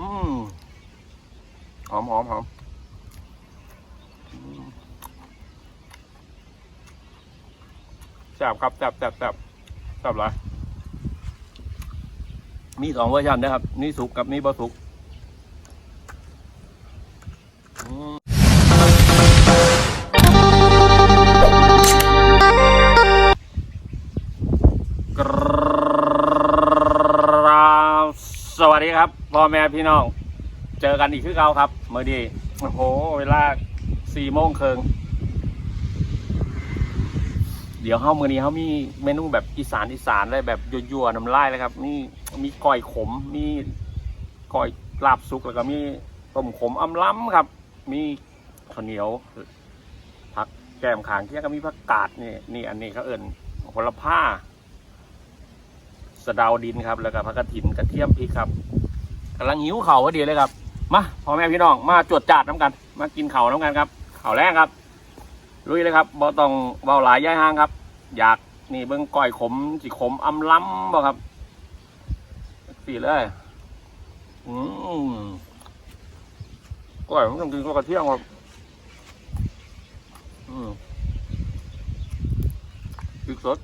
หอมหอมหอมอืมแซ่บครับแซ่บแซ่บแซ่บแซ่บหลายมีสองเวอร์ชันนะครับ นี่สุกกับนี่บะสุก สวัสดีครับพ่อแม่พี่น้อง เจอกันอีกคือเก่าครับเมื่อดีโอ้โห เวลาสี่โมงเคิงเดี๋ยวเฮ้ามือนี้เขามีเมนูแบบอีสานอีสานเลยแบบยั่วๆน้ำลายเลยครับมีมีก้อยขม มีก้อยลาบซุกแล้วก็มีต้มขมอำล้ำครับ มีข้าวเหนียวผักแกมขางที่ก็มีผักกาดนี่นี่อันนี้เขาเอิ่นโหระพา สะเดาวดินครับ แล้วก็ผักกระถินกระเทียมพริกครับกำลังหิวเข่าพอดีเลยครับมาพ่อแม่พี่น้องมาจวดจาดน้ำกัน มากินเข่าน้ำกันครับเข่าแรกครับลุยเลยครับบ่ต้องเบาหลายย่ายห้างครับ อยากนี่เบิ้งก้อยขมสิขมอำล้ำบ่ครับสีเลยอืมก้อยผมต้องกินก็กระเทียมครับอืมพริกสด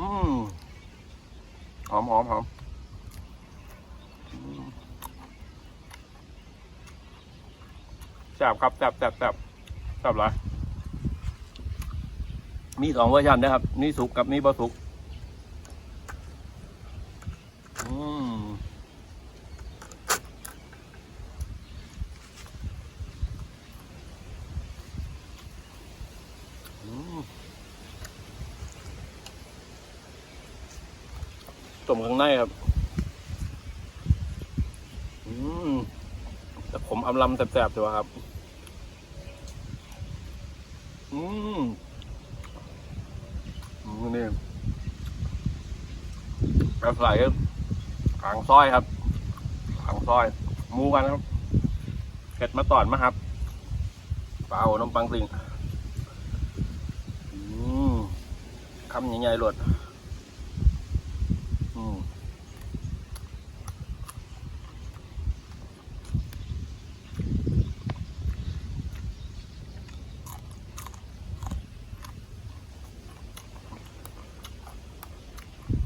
หอมหอมหอมแซ่บครับแซ่บแซ่บแซ่บแซ่บหลายมีสองเวอร์ชันนะครับ นี่สุกกับนี่บะสุก อืม อืม ต้มข้างในครับ อืมแต่ผมอำลำแสบๆอยู่ครับ อืมอืมนี่กระใส่ขางซอยครับขางซอย มูกันครับเผ็ดมาตอนมาครับเปล่าน้ำปังสิงอืมคำใหญ่ๆหลดอืม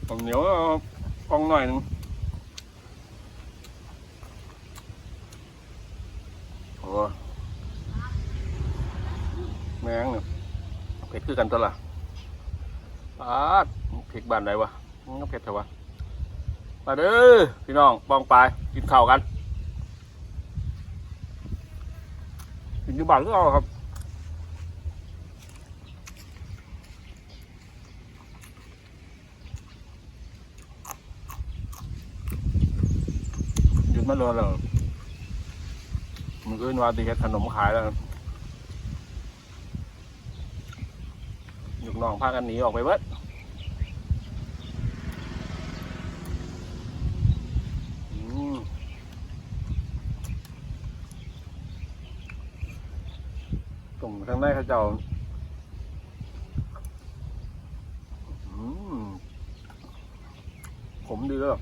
ผมเหนียวเอากองห น่อยหนึงโอ้แมงเนี่ยเผ็ดคือกันตัวละปาดเผ็ดบานไหนวะมันเผ็ดเถอะวะมาเด้อพี่น้องปองปลายกินข้าวกันกินอยู่บ้านก็เอาครับ หยุดมาเลยแล้วมันก็ว่าตีเฮ็ดขนมขายแล้วลูกน้องพากันหนีออกไปเบิดตุ่มข้างในเขาเจ้าอืมผมดีเลย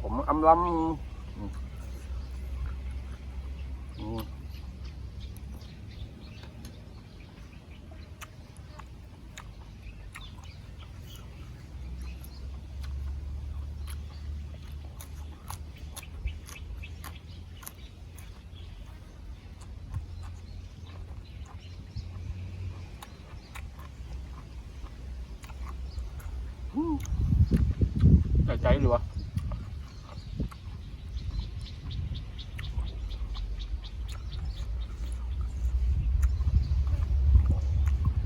ผมอำลำอืมอืม ใจหรือวะ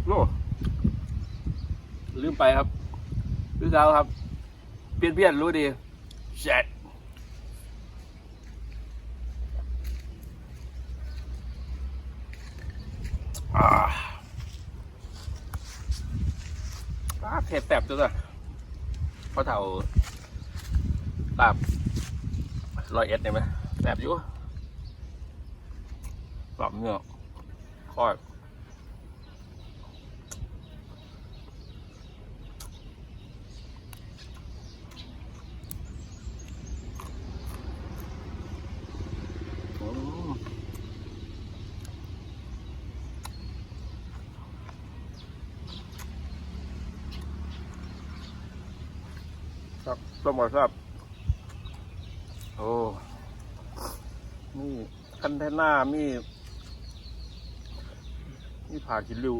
โอ้ลืมไปครับลืมแล้วครับเปลี่ยนเปลี่ยนรู้ดีเสร็จอ่าอ่าเผ็ดแสบจังเลยเพราะเท่า ลาบรอยเอ็นี่ยไหมแสบอยู่กรอบเนื้อค่อยครับต้องมาครับ คันเทน่ามีนี่ผ่ากินริว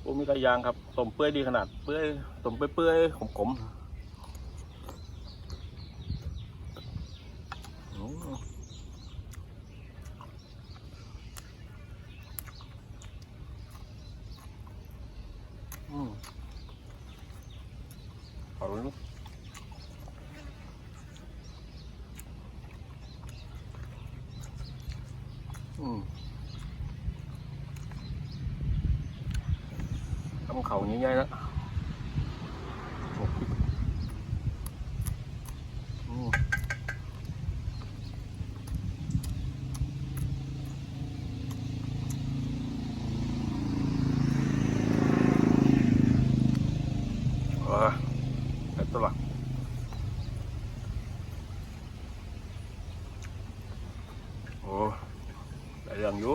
โอ้มีกระยางครับต้มเปื่อยดีขนาดเปื่อยสมเปื่อยๆขมๆอืมอืมเอาเลยลูกอืมทำ เขาง่ายๆแล้วโอ้อืมเออเอ็ดตัวละโอ้ได้เรื่องอยู่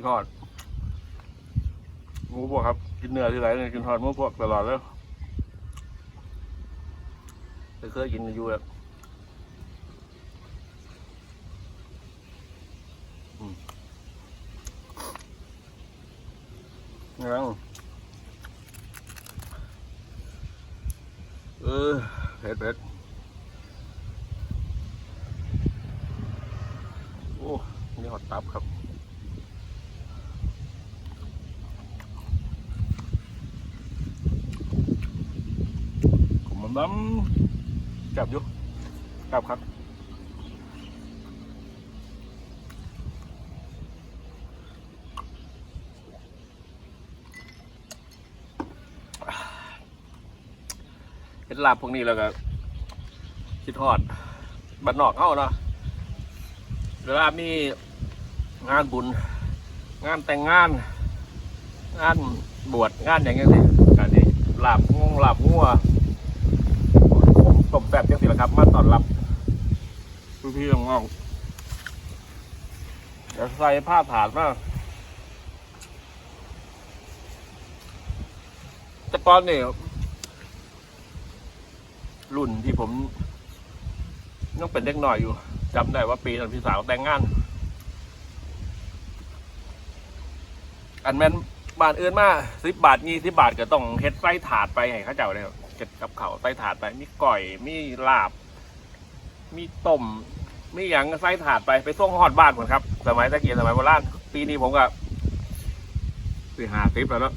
นทอดหมูพวกครับ กินเนื้อที่ไหนเนี่ยกินทอดหมูพวกตลอดเลยไม่เคยกินอยู่แบบอืมยังเออเผ็ดเผ็ดโอ้ นี่หอดตับครับ ผมน้ำจับอยู่จับครับเห็ดลาบพวกนี้แล้วก็คิดทอดบัดนอกเข้าเนาะเวลามีงานบุญ งานแต่งงาน งานบวชงานอย่างเงี้ยสิการนี้ลาบงงลาบงัว ต้มแซ่บจังสิละครับ มาต้อนรับพี่พี่ๆน้องๆเดี๋ยวใส่ผ้าถาดมาแต่ก่อนนี่รุ่นที่ผมยังเป็นเด็กหน่อยอยู่จำได้ว่าปีนั้นพี่สาวแต่งงาน อันแม่นบาทอื่นมาสิบบาทยี่สิบบาทก็ต้องเฮ็ดไส้ถาดไปให้ข้าเจ้าเลยครับ เก็ดกับเขาวไส้ถาดไป มีก่อยมีลาบ มีต้มมีอย่างไส้ถาดไปไปส่งฮอดบ้านผมครับ สมัยตะเกียบสมัยโบราณปีนี้ผมก็สี่หาสิบแล้วเนาะ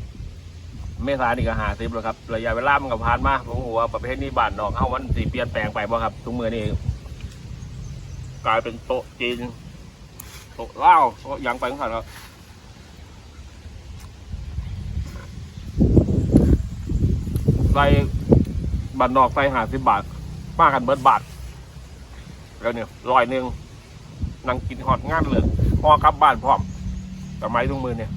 เมษานี่ก็หาสิบแล้วครับระยะเวลามันก็ผ่านมาผมหัวประเภทนี้บ้านนอกเฮามันสีเปลี่ยนแปลงไปบ่ครับทุกมือนี่กลายเป็นโต๊ะจีนโต๊ะเหล้าโต๊ะยังไปของเขาแล้วใส่ บัตรนอกใส่หาสิบบาทมากันเบิดบาทแล้วเนี่ยลอยหนึ่งนั่งกินหอดงานเลยพอกลับบ้านพร้อมแต่ไม้ตรงมือเนี่ย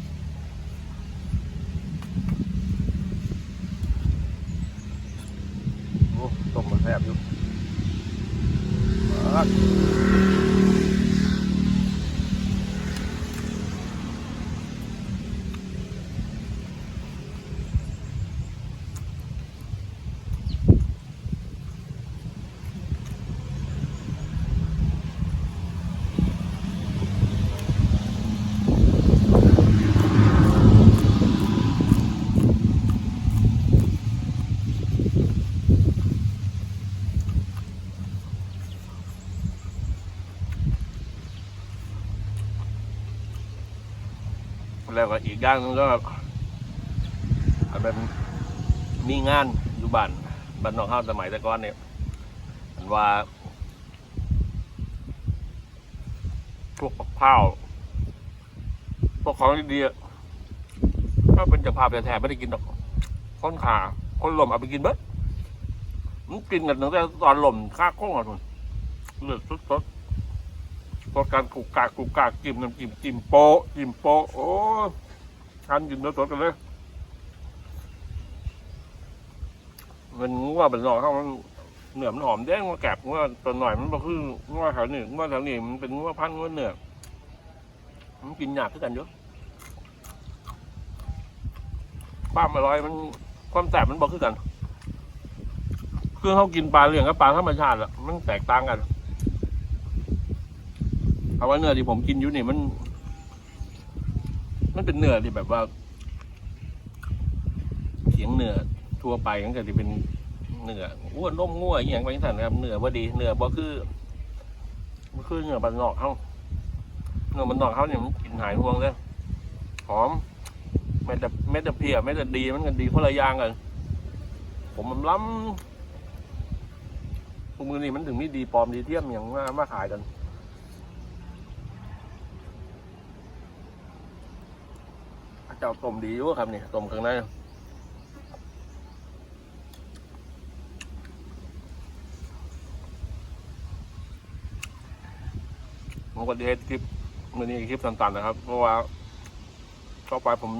โอ้ต้มมาแซ่บอยู่ อีกอย่างหนึงก็อาจเป็นมีงานอยู่บ้านบ้านนอกข้าวสมัยแต่ก่อนเนี่ยอันว่าพวกข้าวพวกของดีๆถ้าเป็นจะภาพแท้ๆไม่ได้กินหรอกคนขาคนลมเอาไปกินเบิดมันกินกันตั้งแต่ตอนลมค่าโค้งอะทุนเลือดสดสดกันกุกกากกุกกากจิ้มน้ำจิ้มจิ้มโป๊จิ้มโป๊โอ้ ทานกินสดๆกันเลยมันงัวเป็นหน่อเข้ามันเหนือมันหอมแดงมาแกบงัวตัวหน่อยมันก็คืองัวแถวนี้งัวแถวนี้มันเป็นงัวพันธุ์งัวเหนือมันกินหยากขึ้นกันเยอะความอร่อยมันความแสบมันบอกขึ้นกัน คือเขากินปลาเลี้ยงกับปลาธรรมชาติอะมันแตกต่างกันเอาว่าเนื้อที่ผมกินอยู่นี่มัน มันเป็นเนื้อที่แบบว่าเขียงเนื้อทั่วไปตั้งแต่ที่เป็นเนื้ออ้วนนมง่วอหย่างไปสั่นนะครับเนื้อบ่ดีเนื้อบ่คือบ่คือเนื้อบันนอกเขาเนื้อบันนอกเขาเนี่ยมันกินหายห่วงเลยหอมเม็ดแต่เม็ดแต่เพียเม็ดแต่ดีมันกันดีคนละอย่างกันผมมันล้ำพวกมือนี่มันถึงมีดีปลอมดีเทียมอย่างมามาขายกัน เจ้าต้มดีอยู่ครับนี่ต้มข้างในผมก็เดทคลิปมือนี้คลิปสั้นๆนะครับ เพราะว่าต่อไปผม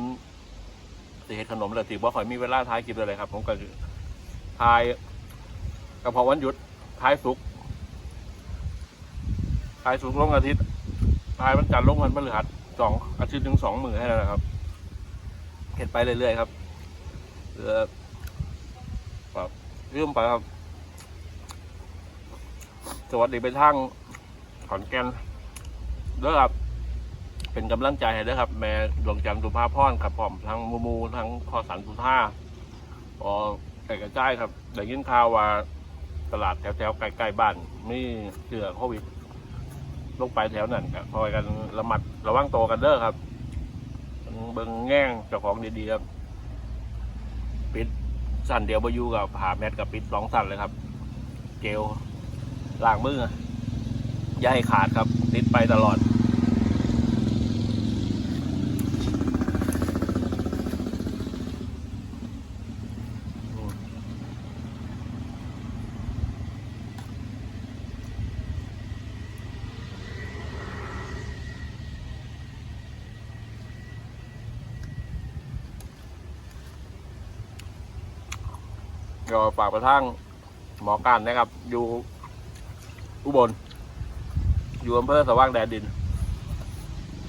เฮ็ดขนมเลยติว่าข่อยมีเวลาท้ายคลิปเลยครับ ผมก็ทายกระเพราวันหยุดท้ายสุกท้ายสุกร์ลงอาทิตย์ท้ายวันจันทร์ลงวันพฤหัสสองอาทิตย์ถึงสองมือให้แล้วนะครับ เห็นไปเรื่อยๆครับเหลือครับเรื่มไปครับ สวัสดีไปทางขอนแก่นเด้อครับ เป็นกำลังใจให้เด้อครับ แม่ดวงจันทร์สุภาพรครับผมทั้งมูมูทั้งพอสันสุท่าพอไก่กระจายครับได้ยินข่าวว่าตลาดแถวๆใกล้ๆบ้านมีเชื้อโควิดลงไปแถวนั้นครับคอยกันระมัดระวังตัวกันเด้อครับ เบิ่งแง่งเจ้าของดีๆครับ ปิดสั่นเดียวบายูกับผ่าแมทกับปิดสองสั่นเลยครับ เกลล่างมืออย่าให้ขาดครับ ติดไปตลอด ก็ฝากไปทางหมอการนะครับ อยู่อุบล อยู่อำเภอสว่างแดนดิน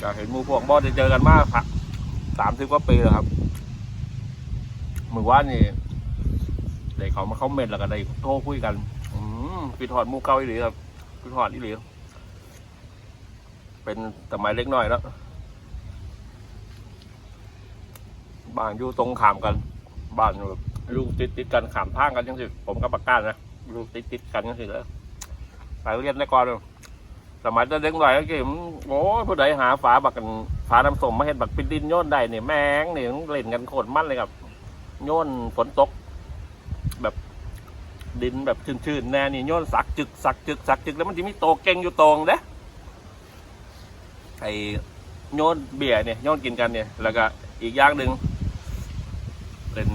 ก็เห็นมูพวกบอสจะเจอกันมากครับสามสิบกว่าปีแล้วครับเมื่อว่านนี่ได้เขามาเข้าเม็ดแล้วก็ได้โทรคุยกัน อืมปีถอดมูเก่าอีหลีครับปีถอดอีหลีเป็นสมัยเล็กน้อยแล้วบ้านอยู่ตรงขามกัน บ้านอยู่แบบ ลูกติดติดกันขามทางกันยังสิผมกับปากกานะลูกติดติดกันยังสิแล้วไปเรียนได้ก่อนสมัยเด็กหน่อยก็เก่งโอ้ผู้ใดหาฝาบักกันฝาน้ำสมมาเห็นบักป็นดินโยนได้เนี่ยแมงเนี่ยเล่นกันโคตรมั่นเลยครับโยนฝนตก แบบดินแบบชื้นๆแน่นี่โยนสักจึกสักจึกสักจึกแล้วมันจะมีโตเก่งอยู่ตรงเด้ไอโยนเบียร์เนี่ยโยนกินกันเนี่ย แล้วก็อีกอย่างหนึ่งเป็น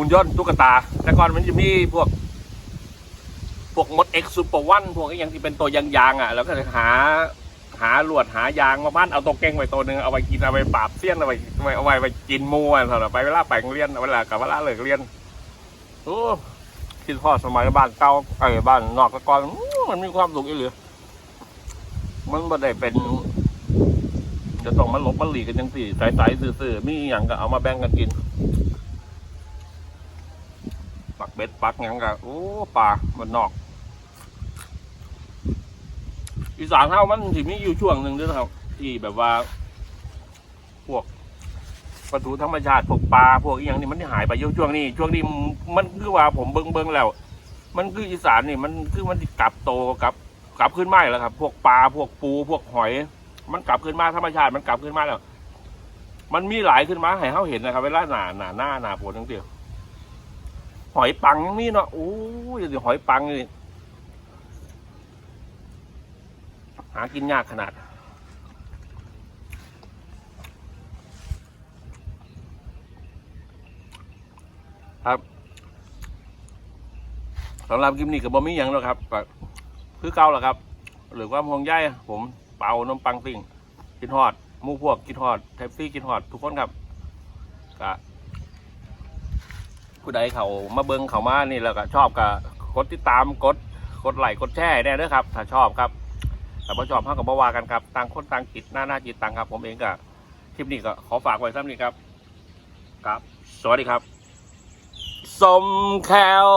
หุ่นยนต์ตุ๊กตา แต่ก่อนมันจะมีพวก พวกมดเอ็กซ์ซูเปอร์วันพวกไอ้ยังที่เป็นตัวยางๆอะแล้วก็หาหาลวดหายางมาบ้านเอาตัวเก่งไว้ตัวหนึ่งเอาไว้กินเอาไว้ปราบเสี้ยนเอาไว้เอาไว้ไปกินมูอะสำหรับไปเวลาไปโรงเรียนเวลากับเวลาเลิกเรียนโอ้คิดพ่อสมัยบ้านเก่าไอ้บ้านนอกต่ก่อนมันมีความสุขอีหรือมันบ่ได้เป็นจะต้องมาหลบมาหลีกกันยังสี่สายๆซื่อๆมีอย่างก็เอามาแบ่งกันกิน เบ็ดปักยังกะโอ้ป่ามันนอก อีสานเฮามันสิมีอยู่ช่วงหนึ่งด้วยครับ ที่แบบว่า พวกปลาทูธรรมชาติพวกปลาพวกอหย่างนี้มันหายไปยู่ช่วงนี้ ช่วงนี้มันคือว่าผมเบิ่งเบิ่งแล้ว มันคืออีสานนี่ มันคือมันกลับโตกลับ กลับขึ้นมาแล้วครับ พวกปลาพวกปูพวกหอย มันกลับขึ้นมาธรรมชาติมันกลับขึ้นมาแล้ว มันมีหลายขึ้นมาให้เฮาเห็นนะครับ เวลาหนาหนาหน้าหนาฝนทั้งเดียว หอยปังยังมีเนาะโอ้ยเดี๋ยวหอยปังนี่หากินยากขนาด ครับสำหรับคลิปนี้กับบอมี่ยังแล้วครับคือเก่าแหละครับ หรือว่าพวงใยผมเป่านมปังสิ่งกินฮอดมูพวกกินฮอดแท็กซี่กินฮอด ทุกคนครับก็ ผู้ใดเขามาเบิ้งเขามานี่แล้วก็ชอบก็กดติดตามกดกดไลค์กดแชร์ได้เด้อครับ ถ้าชอบครับแต่พอชอบเท่ากับบ่ว่ากันครับต่างคนต่างจิตหน้าหน้าจิตต่างครับ ผมเองก็คลิปนี้ก็ขอฝากไว้ซ้ำนี้ครับ ครับ สวัสดีครับ สมแคว